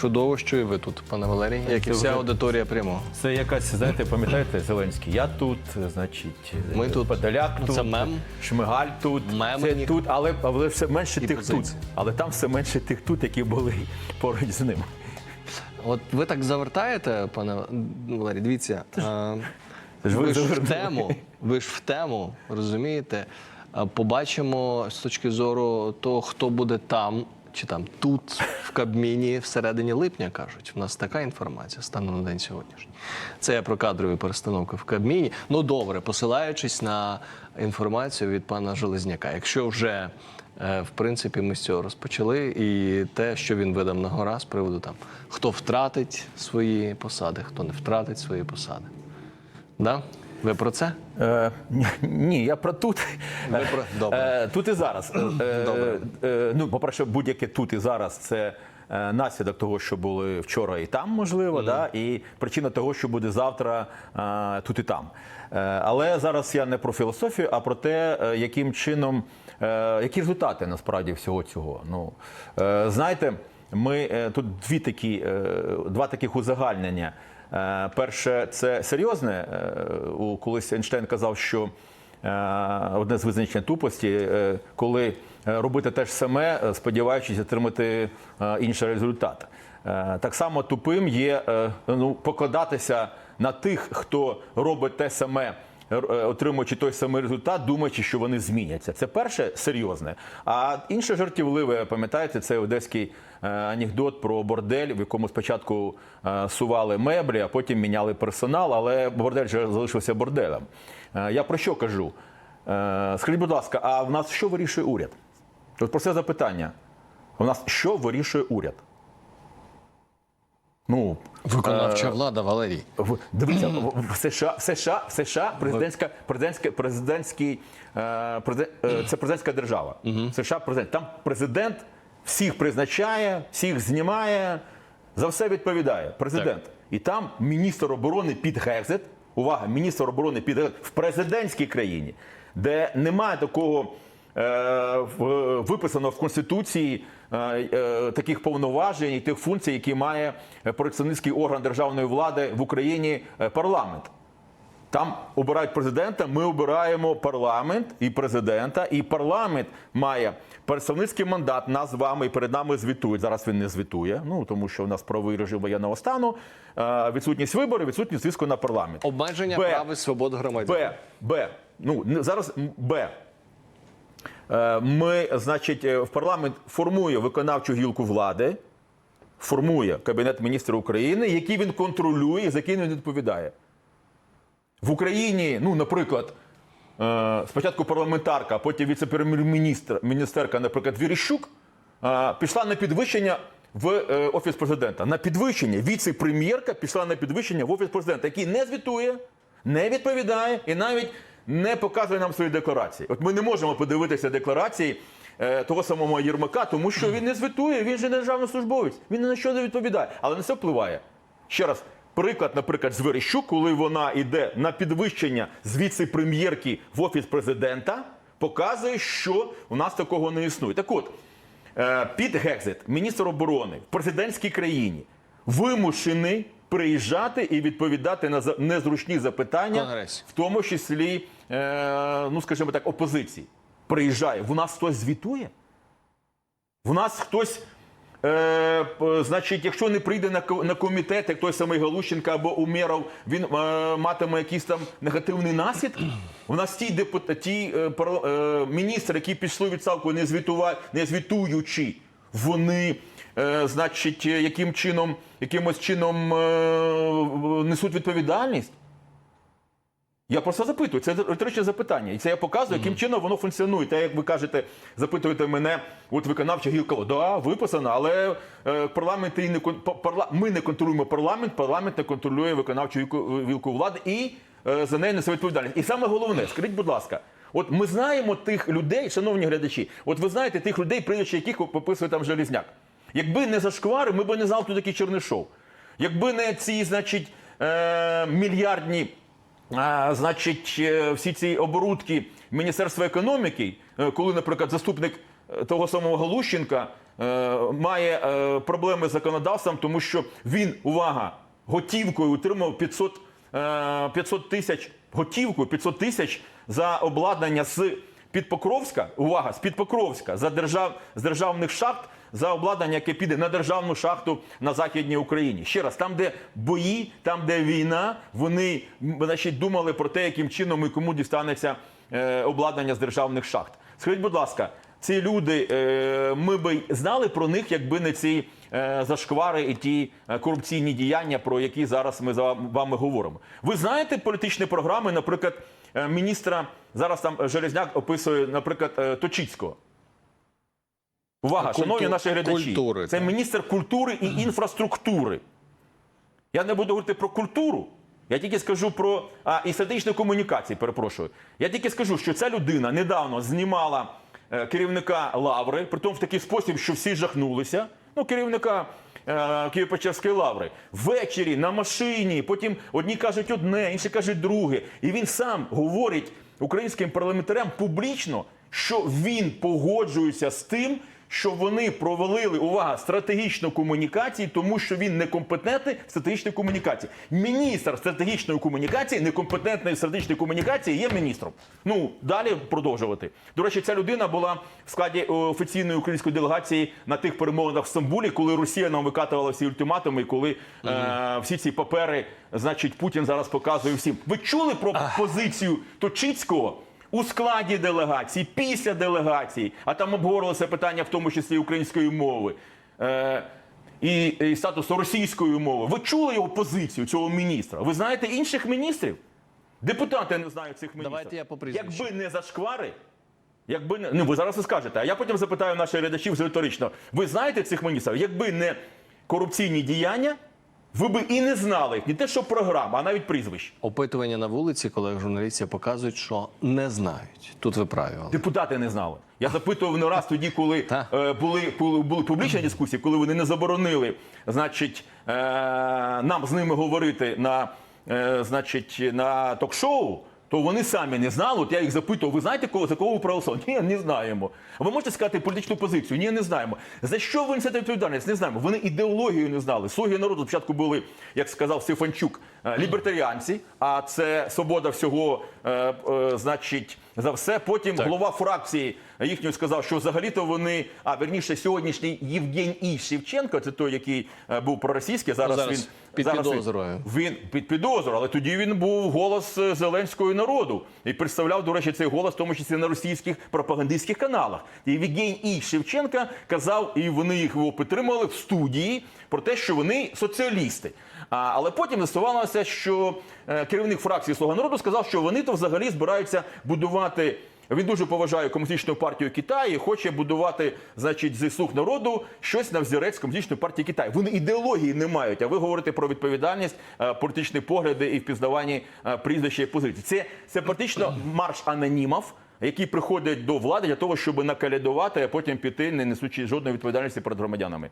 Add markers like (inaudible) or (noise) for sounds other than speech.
Чудово, що і ви тут, пане Валерій, як і вся аудиторія прямого. Це якась, знаєте, пам'ятаєте, Зеленський, я тут, значить, Ми тут. Подоляк Ну, тут, це мем. Шмигаль тут, Мем це тут, але, але все менше І тих позиції. тут. Але там все менше тих тут, які були поруч з ним. От ви так завертаєте, пане Валерій, дивіться. а, ж ви Ви ж в тему, ви ж в тему, розумієте? Побачимо з точки зору того, хто буде там чи там тут, в Кабміні, всередині липня кажуть. У нас така інформація станом на день сьогоднішній. Це я про кадрові перестановки в Кабміні. Ну добре, посилаючись на інформацію від пана Железняка. Якщо вже е, в принципі ми з цього розпочали, і те, що він видав на гора з приводу там, хто втратить свої посади, хто не втратить свої посади. Да? Ви про це? Е, ні, я про тут. Ви про- Добре. Е, тут і зараз. Е, Добре. е, ну, по-перше, будь-яке тут і зараз це. Наслідок того, що були вчора і там, можливо, да, і причина того, що буде завтра е, тут і там. Але зараз я не про філософію, а про те, яким чином, які результати насправді всього цього. Ну, знаєте, ми тут дві такі, два таких узагальнення. Е, Перше, це серйозне. Е, у- Колись Ейнштейн казав, що е, одне з визначень тупості, коли робити те ж саме, сподіваючись отримати інший результат. Так само тупим є ну, покладатися на тих, хто робить те саме. Е, Отримуючи той самий результат, думаючи, що вони зміняться. Це перше серйозне. А інше жартівливе, пам'ятаєте, це одеський е, анекдот про бордель, в якому спочатку е, сували меблі, а потім міняли персонал, але бордель же залишився борделем. Я про що кажу? Скажіть, будь ласка, а в нас що вирішує уряд? От про це запитання. У нас що вирішує уряд? Ну, Виконавча влада, Валерій. в- Дивіться, (clears throat) в США, в США, в США президентська, президентська, президентський, е, президен- е, це президентська держава. США президент. Там президент всіх призначає, всіх знімає, за все відповідає. Президент. І там міністр оборони під Гекзет, увага, міністр оборони під Гекзет в президентській країні, де немає такого. е, в- Виписано в конституції е, е, таких повноважень і тих функцій, які має е, представницький орган державної влади в Україні е, парламент. Там обирають президента, ми обираємо парламент і президента, і парламент має представницький мандат. Нас з вами і перед нами звітують. Зараз він не звітує. Ну тому що у нас правий режим воєнного стану, е, відсутність виборів, відсутність зв'язку на парламент. Обмеження Б. прав і свобод громадян. Б. Б. Ну зараз Б. Е, Ми, значить, е, в парламент формує виконавчу гілку влади, формує Кабінет міністрів України, який він контролює, за яким він відповідає. В Україні, ну, наприклад, е, спочатку парламентарка, а потім віце-прем'єр-міністр, міністерка, наприклад, Віріщук, пішла на підвищення в офіс президента. На підвищення віце-прем'єрка пішла на підвищення в офіс президента, який не звітує, не відповідає і навіть не показує нам свої декларації. От ми не можемо подивитися декларації е, того самого Єрмака, тому що він не звітує, він же не державний службовець, він на що не відповідає, але на це впливає. Ще раз, приклад, наприклад, з Верещук, коли вона йде на підвищення з віце-прем'єрки в офіс президента, показує, що у нас такого не існує. Так от, е, Піт Гекзет, міністр оборони в президентській країні, вимушений приїжджати і відповідати на незручні запитання, Конгресі. в тому числі, е, ну скажімо так, опозиції. Приїжджає. В нас хтось звітує? В нас хтось, е, значить, якщо не прийде на, на комітет, як той самий Галущенко або Умєров, він е, матиме якийсь там негативний наслідок. У нас ті депутати, ті е, е, міністри, які пішли відставку, не звітува, не звітуючи, вони, значить, е, яким чином, якимось чином е, несуть відповідальність. Я просто запитую, це риторичне запитання. І це я показую, яким чином воно функціонує. Те, як ви кажете, запитуєте мене, от виконавча гілка, да, виписано, але е, парламент і не парла, ми не контролюємо парламент, парламент не контролює виконавчу гілку, влади і е, за неї несе відповідальність. І саме головне, скажіть, будь ласка, от ми знаємо тих людей, шановні глядачі, от ви знаєте тих людей, прізвище яких пописує там Желізняк. Якби не зашквари, ми б не знали, хто такий Чернишов. Якби не ці, значить, е, мільярдні а, значить, е, всі ці оборудки Міністерства економіки, е, коли, наприклад, заступник е, того самого Галущенка е, має е, проблеми з законодавством, тому що він, увага, готівкою отримав 500, е, 500 тисяч готівкою 500 тисяч за обладнання з під Покровська, увага, з під Покровська за держав, з державних шахт за обладнання, яке піде на державну шахту на західній Україні. Ще раз, там, де бої, там, де війна, вони значить, думали про те, яким чином і кому дістанеться е, обладнання з державних шахт. Скажіть, будь ласка, ці люди, е, ми би знали про них, якби не ці е, зашквари і ті корупційні діяння, про які зараз ми з вами говоримо. Ви знаєте політичні програми, наприклад, міністра зараз там Железняк описує, наприклад, Точицького. Увага, Культу- шановні наші глядачі, культури, це так. міністр культури і інфраструктури. Я не буду говорити про культуру. Я тільки скажу про а, і стратегічні комунікації, перепрошую. Я тільки скажу, що ця людина недавно знімала е, керівника лаври, притом в такий спосіб, що всі жахнулися. Ну, керівника е, Києво-Печерської лаври. Ввечері на машині, потім одні кажуть одне, інші кажуть друге. І він сам говорить українським парламентарям публічно, що він погоджується з тим, що вони провалили увага стратегічну комунікацію, тому що він некомпетентний в стратегічній комунікації. Міністр стратегічної комунікації, некомпетентної стратегічної комунікації є міністром. Ну далі продовжувати. До речі, ця людина була в складі е, офіційної української делегації на тих перемовинах в Стамбулі, коли Росія нам викатувала всі ультиматуми, коли е, всі ці папери, значить, Путін зараз показує всім. Ви чули про позицію Точицького? У складі делегації, після делегації, а там обговорилося питання, в тому числі української мови. Е, і, і статусу російської мови. Ви чули його позицію цього міністра? Ви знаєте інших міністрів? Депутати не знають цих міністрів. Давайте я. Якби не зашквари, якби не ну ви зараз і скажете, а я потім запитаю наших глядачів риторично. Ви знаєте цих міністрів? Якби не корупційні діяння, ви би і не знали їх, не те, що програма, а навіть прізвищ. Опитування на вулиці колег журналістів показують, що не знають. Тут ви праві. Олег. Депутати не знали. Я запитував не раз тоді, коли е, були, були були публічні дискусії, коли вони не заборонили, значить, е, нам з ними говорити на, е, значить, на ток-шоу. То вони самі не знали. От я їх запитував, ви знаєте, кого за кого ви проголосували? Ні, не знаємо. Ви можете сказати політичну позицію? Ні, не знаємо. За що ви несете відповідальність? Не знаємо. Вони ідеологію не знали. Слуги народу спочатку були, як сказав Стефанчук, лібертаріанці, а це свобода всього, е, е, значить, за все. Потім голова фракції їхньої сказав, що взагалі-то вони, а верніше, сьогоднішній Євгеній Шевченко, це той, який е, був проросійський, зараз, зараз він під зараз підозрою. він під підозрою, але тоді він був голос е, Зеленського народу і представляв, до речі, цей голос, в тому числі на російських пропагандистських каналах. І Євгеній Шевченка казав, і вони їх його підтримали в студії про те, що вони соціалісти. Але потім з'ясувалося, що е, керівник фракції Слуга народу сказав, що вони то взагалі збираються будувати. Він дуже поважає комуністичну партію Китаю, і хоче будувати, значить, зі слуг народу щось на взірець комуністичної партії Китаю. Вони ідеології не мають. А ви говорите про відповідальність, е, політичні погляди і впізнаванні е, прізвища і позицій. Це, це практично марш анонімів, які приходять до влади для того, щоб накалядувати, а потім піти, не несучи жодної відповідальності перед громадянами.